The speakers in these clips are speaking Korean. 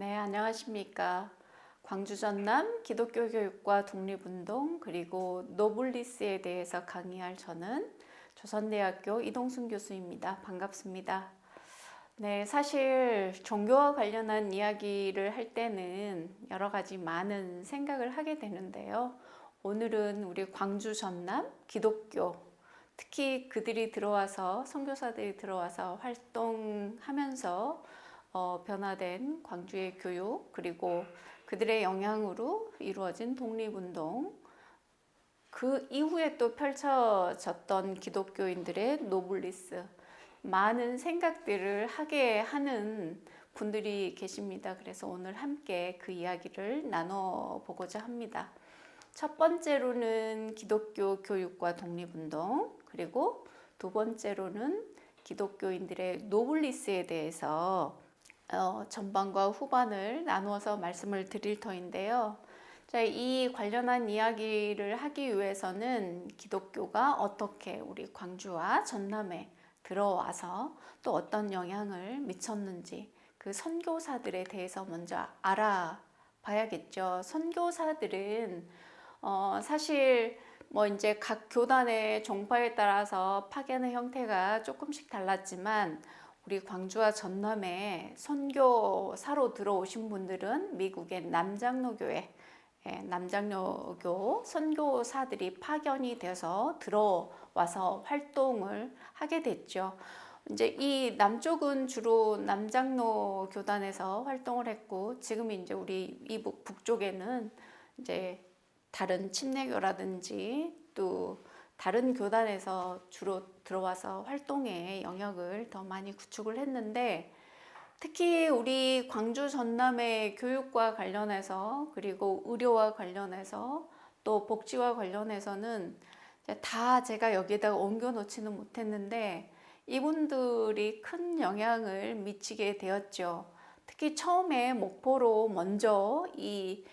네, 안녕하십니까. 광주 전남 기독교 교육과 독립운동 그리고 노블리스에 대해서 강의할 저는 조선대학교 이동순 교수입니다. 반갑습니다. 네, 사실 종교와 관련한 이야기를 할 때는 여러 가지 많은 생각을 하게 되는데요. 오늘은 우리 광주 전남 기독교 특히 그들이 들어와서 선교사들이 들어와서 활동하면서 어, 변화된 광주의 교육 그리고 그들의 영향으로 이루어진 독립운동 그 이후에 또 펼쳐졌던 기독교인들의 노블리스 많은 생각들을 하게 하는 분들이 계십니다. 그래서 오늘 함께 그 이야기를 나눠보고자 합니다. 첫 번째로는 기독교 교육과 독립운동, 그리고 두 번째로는 기독교인들의 노블리스에 대해서 어, 전반과 후반을 나누어서 말씀을 드릴 터인데요. 자, 이 관련한 이야기를 하기 위해서는 기독교가 어떻게 우리 광주와 전남에 들어와서 또 어떤 영향을 미쳤는지 그 선교사들에 대해서 먼저 알아봐야겠죠. 선교사들은 어, 사실 뭐 이제 각 교단의 종파에 따라서 파견의 형태가 조금씩 달랐지만 우리 광주와 전남에 선교사로 들어오신 분들은 미국의 남장로교회 예, 남장로교 선교사들이 파견이 돼서 들어와서 활동을 하게 됐죠. 이제 이 남쪽은 주로 남장로 교단에서 활동을 했고 지금 이제 우리 이북 북쪽에는 이제 다른 침례교라든지 또 다른 교단에서 주로 들어와서 활동의 영역을 더 많이 구축을 했는데 특히 우리 광주 전남의 교육과 관련해서 그리고 의료와 관련해서 또 복지와 관련해서는 다 제가 여기에다가 옮겨 놓지는 못했는데 이분들이 큰 영향을 미치게 되었죠. 특히 처음에 목포로 먼저 이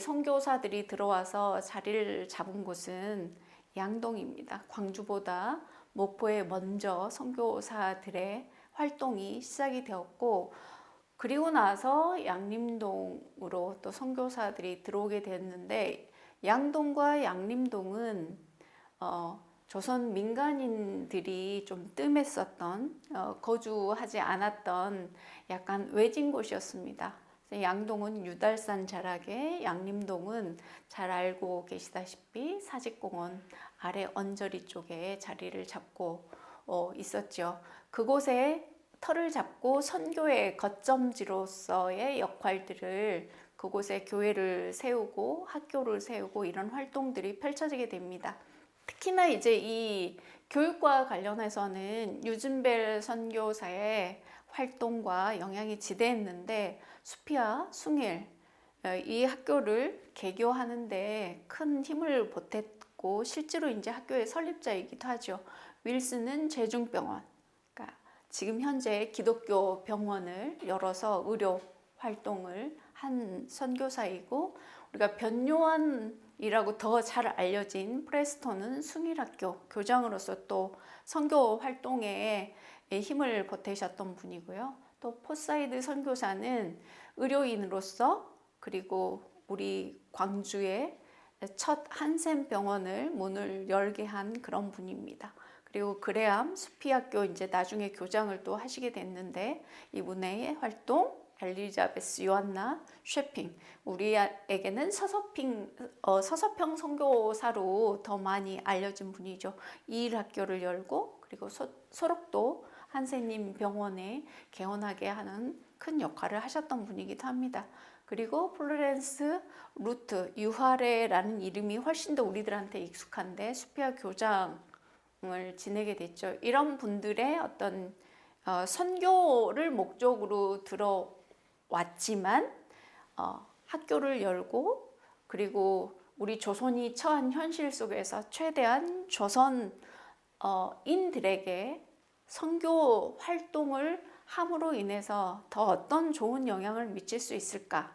선교사들이 들어와서 자리를 잡은 곳은 양동입니다. 광주보다 목포에 먼저 선교사들의 활동이 시작이 되었고 그리고 나서 양림동으로 또 선교사들이 들어오게 됐는데 양동과 양림동은 어, 조선 민간인들이 좀 뜸했었던 어, 거주하지 않았던 약간 외진 곳이었습니다. 양동은 유달산 자락에 양림동은 잘 알고 계시다시피 사직공원 아래 언저리 쪽에 자리를 잡고 어, 있었죠. 그곳에 터를 잡고 선교의 거점지로서의 역할들을 그곳에 교회를 세우고 학교를 세우고 이런 활동들이 펼쳐지게 됩니다. 특히나 이제 이 교육과 관련해서는 유진벨 선교사의 활동과 영향이 지대했는데 수피아, 숭일 어, 이 학교를 개교하는데 큰 힘을 보탰 고 실제로 이제 학교의 설립자이기도 하죠. 윌슨은 제중병원, 그러니까 지금 현재 기독교 병원을 열어서 의료 활동을 한 선교사이고 우리가 변요한이라고 더 잘 알려진 프레스톤은 숭일학교 교장으로서 또 선교 활동에 힘을 보태셨던 분이고요. 또 포사이드 선교사는 의료인으로서 그리고 우리 광주의 첫 한샘 병원을 문을 열게 한 그런 분입니다. 그리고 그레암 수피학교 이제 나중에 교장을 또 하시게 됐는데 이분의 활동 엘리자베스 요한나 쉐핑 우리에게는 서서핑 어, 서서평 선교사로 더 많이 알려진 분이죠. 이일 학교를 열고 그리고 소, 소록도 한세님 병원에 개원하게 하는 큰 역할을 하셨던 분이기도 합니다. 그리고 플로렌스 루트 유하레라는 이름이 훨씬 더 우리들한테 익숙한데 수피아 교장 을 지내게 됐죠. 이런 분들의 어떤 어, 선교를 목적으로 들어왔지만 어, 학교를 열고 그리고 우리 조선이 처한 현실 속에서 최대한 조선인들에게 선교 활동을 함으로 인해서 더 어떤 좋은 영향을 미칠 수 있을까?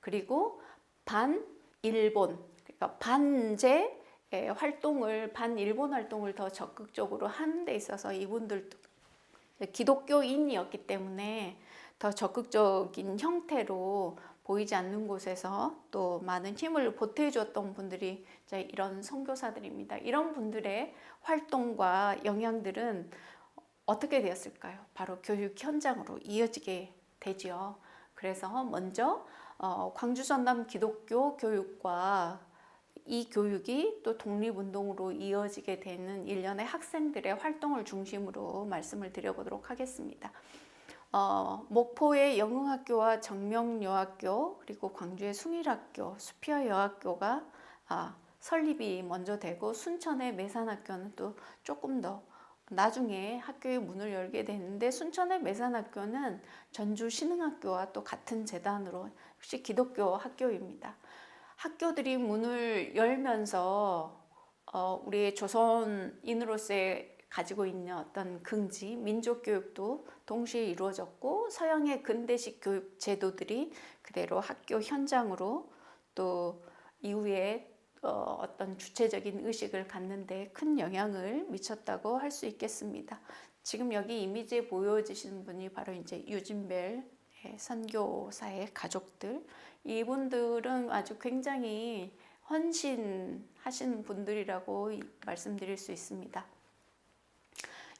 그리고 반 일본, 그러니까 반제 예, 활동을 반 일본 활동을 더 적극적으로 하는 데 있어서 이분들도 기독교인이었기 때문에 더 적극적인 형태로 보이지 않는 곳에서 또 많은 힘을 보태주었던 분들이 이런 선교사들입니다. 이런 분들의 활동과 영향들은 어떻게 되었을까요? 바로 교육 현장으로 이어지게 되지요. 그래서 먼저 어, 광주 전남 기독교 교육과 이 교육이 또 독립운동으로 이어지게 되는 일련의 학생들의 활동을 중심으로 말씀을 드려보도록 하겠습니다. 어, 목포의 영흥학교와 정명여학교 그리고 광주의 숭일학교, 수피아여학교가 아, 설립이 먼저 되고 순천의 매산학교는 또 조금 더 나중에 학교의 문을 열게 되는데 순천의 매산학교는 전주 신흥학교와 또 같은 재단으로 역시 기독교 학교입니다. 학교들이 문을 열면서 어, 우리의 조선인으로서의 가지고 있는 어떤 긍지, 민족 교육도 동시에 이루어졌고 서양의 근대식 교육 제도들이 그대로 학교 현장으로 또 이후에 어, 어떤 주체적인 의식을 갖는데 큰 영향을 미쳤다고 할 수 있겠습니다. 지금 여기 이미지에 보여지시는 분이 바로 이제 유진벨 선교사의 가족들. 이분들은 아주 굉장히 헌신하신 분들이라고 이- 말씀드릴 수 있습니다.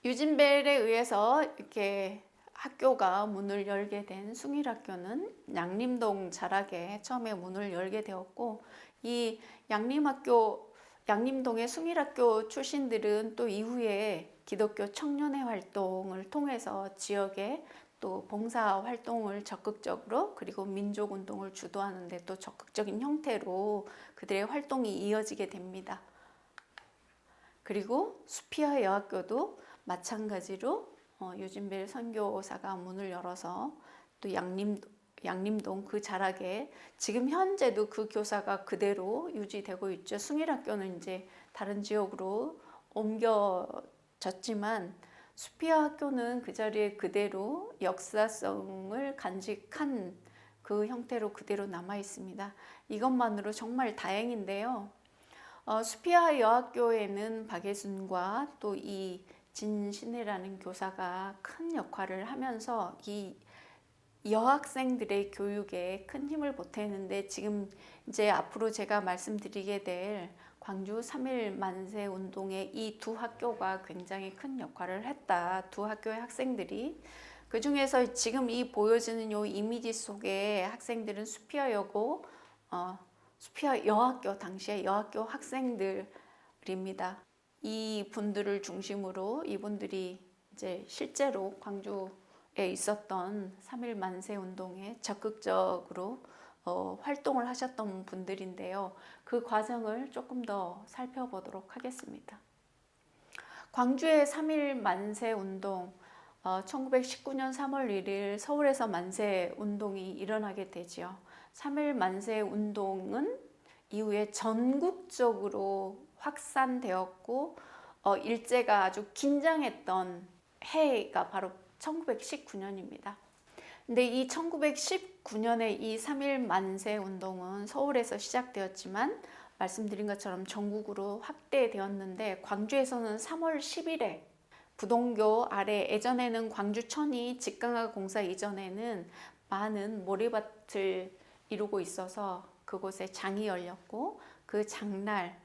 유진벨에 의해서 이렇게 학교가 문을 열게 된 숭일학교는 양림동 자락에 처음에 문을 열게 되었고 이 양림학교 양림동의 숭일학교 출신들은 또 이후에 기독교 청년회 활동을 통해서 지역에 또 봉사 활동을 적극적으로 그리고 민족 운동을 주도하는데 또 적극적인 형태로 그들의 활동이 이어지게 됩니다. 그리고 수피아 여학교도 마찬가지로 어, 유진벨 선교사가 문을 열어서 또 양림 양림동 그 자락에 지금 현재도 그 교사가 그대로 유지되고 있죠. 숭일학교는 이제 다른 지역으로 옮겨졌지만 수피아 학교는 그 자리에 그대로 역사성을 간직한 그 형태로 그대로 남아 있습니다. 이것만으로 정말 다행인데요. 어, 수피아 여학교에는 박예순과 또 이 진신혜라는 교사가 큰 역할을 하면서 이 여학생들의 교육에 큰 힘을 보태는데 지금 이제 앞으로 제가 말씀드리게 될 광주 3일 만세 운동의 이 두 학교가 굉장히 큰 역할을 했다. 두 학교의 학생들이 그 중에서 지금 이 보여지는 요 이미지 속에 학생들은 수피아 여고 어, 수피아 여학교 당시에 여학교 학생들입니다. 이 분들을 중심으로 이분들이 이제 실제로 광주에 있었던 3일 만세 운동에 적극적으로 어, 활동을 하셨던 분들인데요. 그 과정을 조금 더 살펴보도록 하겠습니다. 광주의 3일 만세 운동, 어, 1919년 3월 1일 서울에서 만세 운동이 일어나게 되지요. 3일 만세 운동은 이후에 전국적으로 확산되었고 어, 일제가 아주 긴장했던 해가 바로 1919년입니다. 근데 이 1919년에 이 3일 만세 운동은 서울에서 시작되었지만 말씀드린 것처럼 전국으로 확대되었는데 광주에서는 3월 10일에 부동교 아래 예전에는 광주천이 직강화 공사 이전에는 많은 모래밭을 이루고 있어서 그곳에 장이 열렸고 그 장날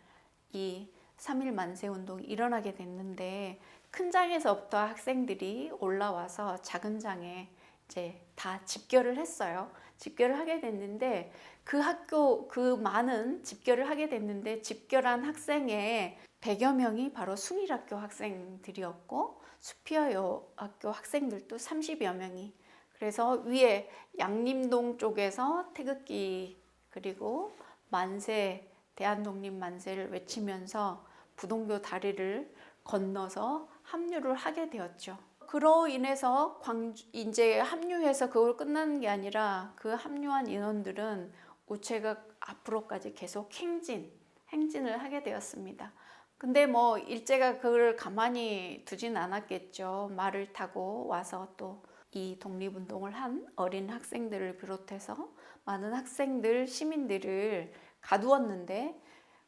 이 3일 만세 운동이 일어나게 됐는데 큰 장에서부터 학생들이 올라와서 작은 장에 이제 다 집결을 했어요. 집결을 하게 됐는데 그 학교 그 많은 집결을 하게 됐는데 집결한 학생의 100여 명이 바로 숭일학교 학생들이었고 수피아 학교 학생들도 30여 명이 그래서 위에 양림동 쪽에서 태극기 그리고 만세 대한독립 만세를 외치면서 부동교 다리를 건너서 합류를 하게 되었죠. 그로 인해서 광주 이제 합류해서 그걸 끝나는 게 아니라 그 합류한 인원들은 우체국 앞으로까지 계속 행진, 행진을 하게 되었습니다. 근데 뭐 일제가 그걸 가만히 두진 않았겠죠. 말을 타고 와서 또 이 독립운동을 한 어린 학생들을 비롯해서 많은 학생들, 시민들을 가두었는데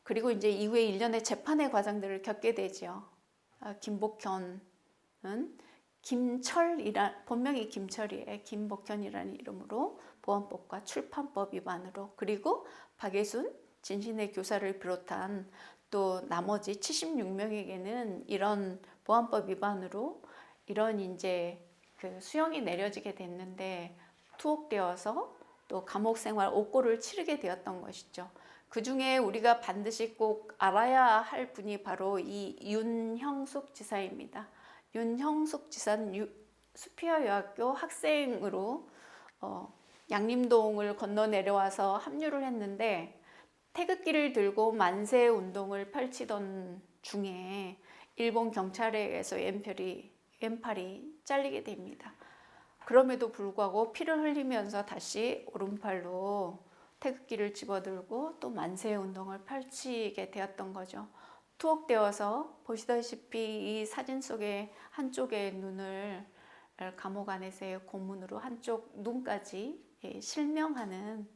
그리고 이제 이후에 일련의 재판의 과정들을 겪게 되죠. 아, 김복현은 김철이란 본명이 김철이에요. 김복현이라는 이름으로 보안법과 출판법 위반으로 그리고 박예순 진신의 교사를 비롯한 또 나머지 76명에게는 이런 보안법 위반으로 이런 이제 그 수형이 내려지게 됐는데 투옥되어서 또 감옥 생활 5골을 치르게 되었던 것이죠. 그 중에 우리가 반드시 꼭 알아야 할 분이 바로 이 윤형숙 지사입니다. 윤형숙 지사는 유, 수피아 여학교 학생으로 어, 양림동을 건너 내려와서 합류를 했는데 태극기를 들고 만세 운동을 펼치던 중에 일본 경찰에 의해서 왼팔이, 왼팔이 잘리게 됩니다. 그럼에도 불구하고 피를 흘리면서 다시 오른팔로 태극기를 집어들고 또 만세 운동을 펼치게 되었던 거죠. 투옥되어서 보시다시피 이 사진 속에 한쪽의 눈을 감옥 안에서의 고문으로 한쪽 눈까지 예, 실명하는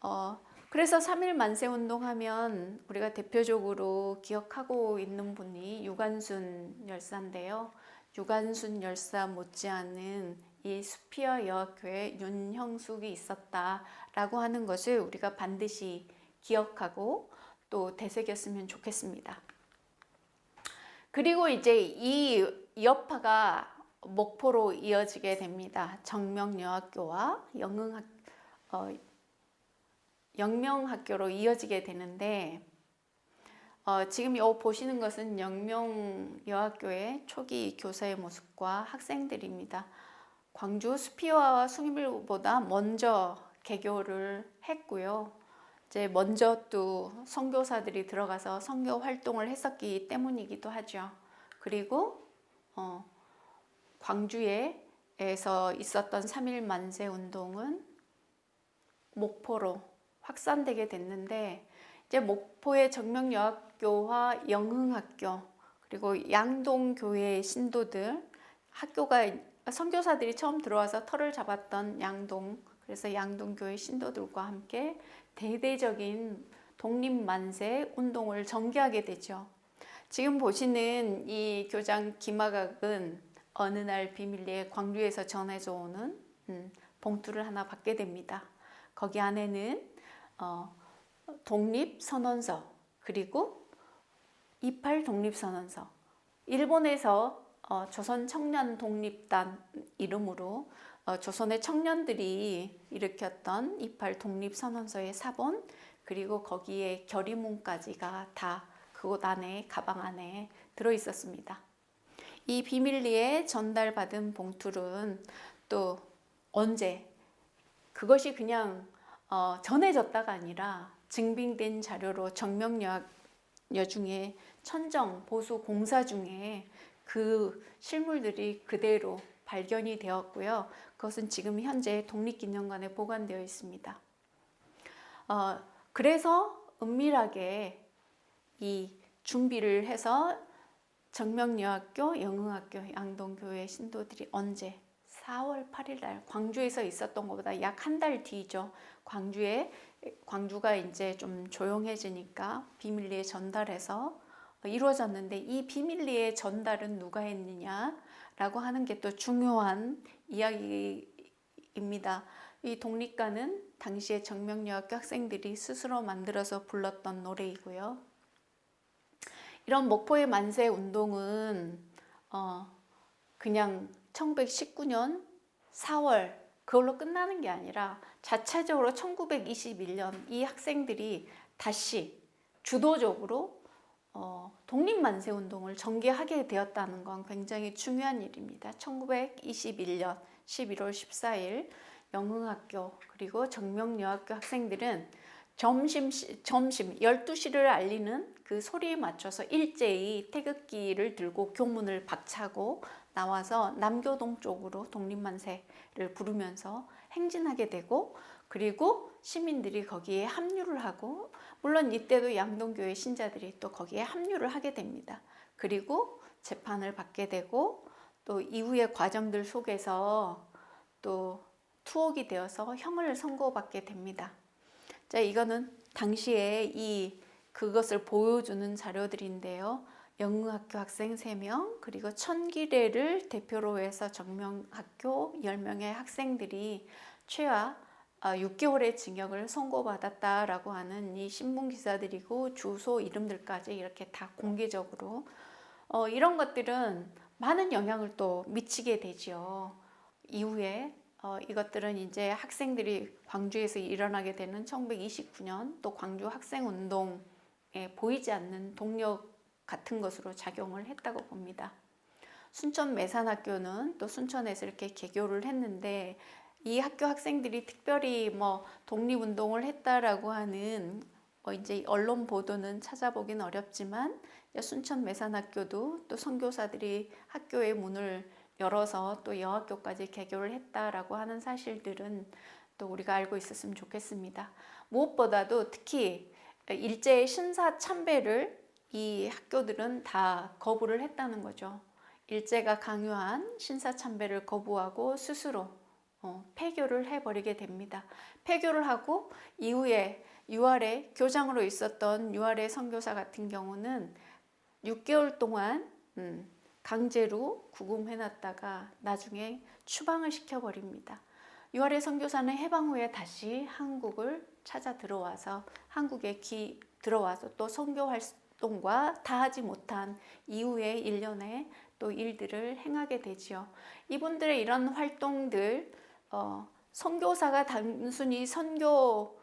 어, 그래서 3일 만세 운동하면 우리가 대표적으로 기억하고 있는 분이 유관순 열사인데요. 유관순 열사 못지않은 이 수피아 여학교에 윤형숙이 있었다라고 하는 것을 우리가 반드시 기억하고 또 되새겼으면 좋겠습니다. 그리고 이제 이 여파가 목포로 이어지게 됩니다. 정명여학교와 영흥학 어, 영명학교로 이어지게 되는데 어, 지금 요 보시는 것은 영명여학교의 초기 교사의 모습과 학생들입니다. 광주 수피와 숭일보다 먼저 개교를 했고요. 이제 먼저 또 선교사들이 들어가서 선교 활동을 했었기 때문이기도 하죠. 그리고 어, 광주에서 있었던 3일 만세 운동은 목포로 확산되게 됐는데 이제 목포의 정명여학교와 영흥학교 그리고 양동교회 신도들 학교가 선교사들이 처음 들어와서 터를 잡았던 양동 그래서 양동교회 신도들과 함께 대대적인 독립만세 운동을 전개하게 되죠. 지금 보시는 이 교장 김하각은 어느 날 비밀리에 광주에서 전해져 오는 음, 봉투를 하나 받게 됩니다. 거기 안에는 어, 독립선언서 그리고 28 독립선언서 일본에서 어, 조선 청년 독립단 이름으로 어, 조선의 청년들이 일으켰던 28 독립선언서의 사본 그리고 거기에 결의문까지가 다 그곳 안에 가방 안에 들어 있었습니다. 이 비밀리에 전달받은 봉투는 또 언제 그것이 그냥 어, 전해졌다가 아니라 증빙된 자료로 정명여 중에 천정 보수 공사 중에 그 실물들이 그대로 발견이 되었고요. 그것은 지금 현재 독립기념관에 보관되어 있습니다. 어, 그래서 은밀하게 이 준비를 해서 정명여학교, 영흥학교, 양동교회 신도들이 언제 4월 8일 날 광주에서 있었던 것보다 약 한 달 뒤죠. 광주에 광주가 이제 좀 조용해지니까 비밀리에 전달해서 이루어졌는데 이 비밀리에 전달은 누가 했느냐라고 하는 게 또 중요한 이야기입니다. 이 독립가는 당시에 정명여학교 학생들이 스스로 만들어서 불렀던 노래이고요. 이런 목포의 만세 운동은 어 그냥 1919년 4월 그걸로 끝나는 게 아니라 자체적으로 1921년 이 학생들이 다시 주도적으로 어, 독립만세 운동을 전개하게 되었다는 건 굉장히 중요한 일입니다. 1921년 11월 14일 영흥학교 그리고 정명여학교 학생들은 점심 점심 12시를 알리는 그 소리에 맞춰서 일제히 태극기를 들고 교문을 박차고 나와서 남교동 쪽으로 독립만세를 부르면서 행진하게 되고 그리고 시민들이 거기에 합류를 하고 물론 이때도 양동교회 신자들이 또 거기에 합류를 하게 됩니다. 그리고 재판을 받게 되고 또 이후의 과정들 속에서 또 투옥이 되어서 형을 선고받게 됩니다. 자, 이거는 당시에 이 그것을 보여주는 자료들인데요. 영흥학교 학생 3명 그리고 천기래를 대표로 해서 정명학교 10명의 학생들이 최하 6개월의 징역을 선고받았다라고 하는 이 신문 기사들이고 주소 이름들까지 이렇게 다 공개적으로 어, 이런 것들은 많은 영향을 또 미치게 되지요. 이후에 어, 이것들은 이제 학생들이 광주에서 일어나게 되는 1929년 또 광주 학생 운동에 보이지 않는 동력 같은 것으로 작용을 했다고 봅니다. 순천 매산학교는 또 순천에서 이렇게 개교를 했는데 이 학교 학생들이 특별히 뭐 독립운동을 했다라고 하는 뭐 이제 언론 보도는 찾아보긴 어렵지만 순천 매산학교도 또 선교사들이 학교의 문을 열어서 또 여학교까지 개교를 했다라고 하는 사실들은 또 우리가 알고 있었으면 좋겠습니다. 무엇보다도 특히 일제의 신사 참배를 이 학교들은 다 거부를 했다는 거죠. 일제가 강요한 신사 참배를 거부하고 스스로 어, 폐교를 해버리게 됩니다. 폐교를 하고 이후에 6월에 교장으로 있었던 6월의 선교사 같은 경우는 6개월 동안 음, 강제로 구금해놨다가 나중에 추방을 시켜버립니다. 6월의 선교사는 해방 후에 다시 한국을 찾아 들어와서 한국에 기 들어와서 또 선교 활동과 다 하지 못한 이후의 일련의 또 일들을 행하게 되지요. 이분들의 이런 활동들 어, 선교사가 단순히 선교로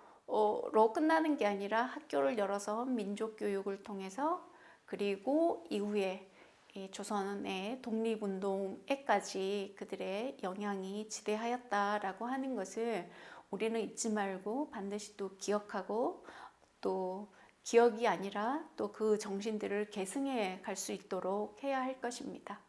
끝나는 게 아니라 학교를 열어서 민족 교육을 통해서 그리고 이후에 이 조선의 독립운동에까지 그들의 영향이 지대하였다라고 하는 것을 우리는 잊지 말고 반드시 또 기억하고 또 기억이 아니라 또 그 정신들을 계승해 갈 수 있도록 해야 할 것입니다.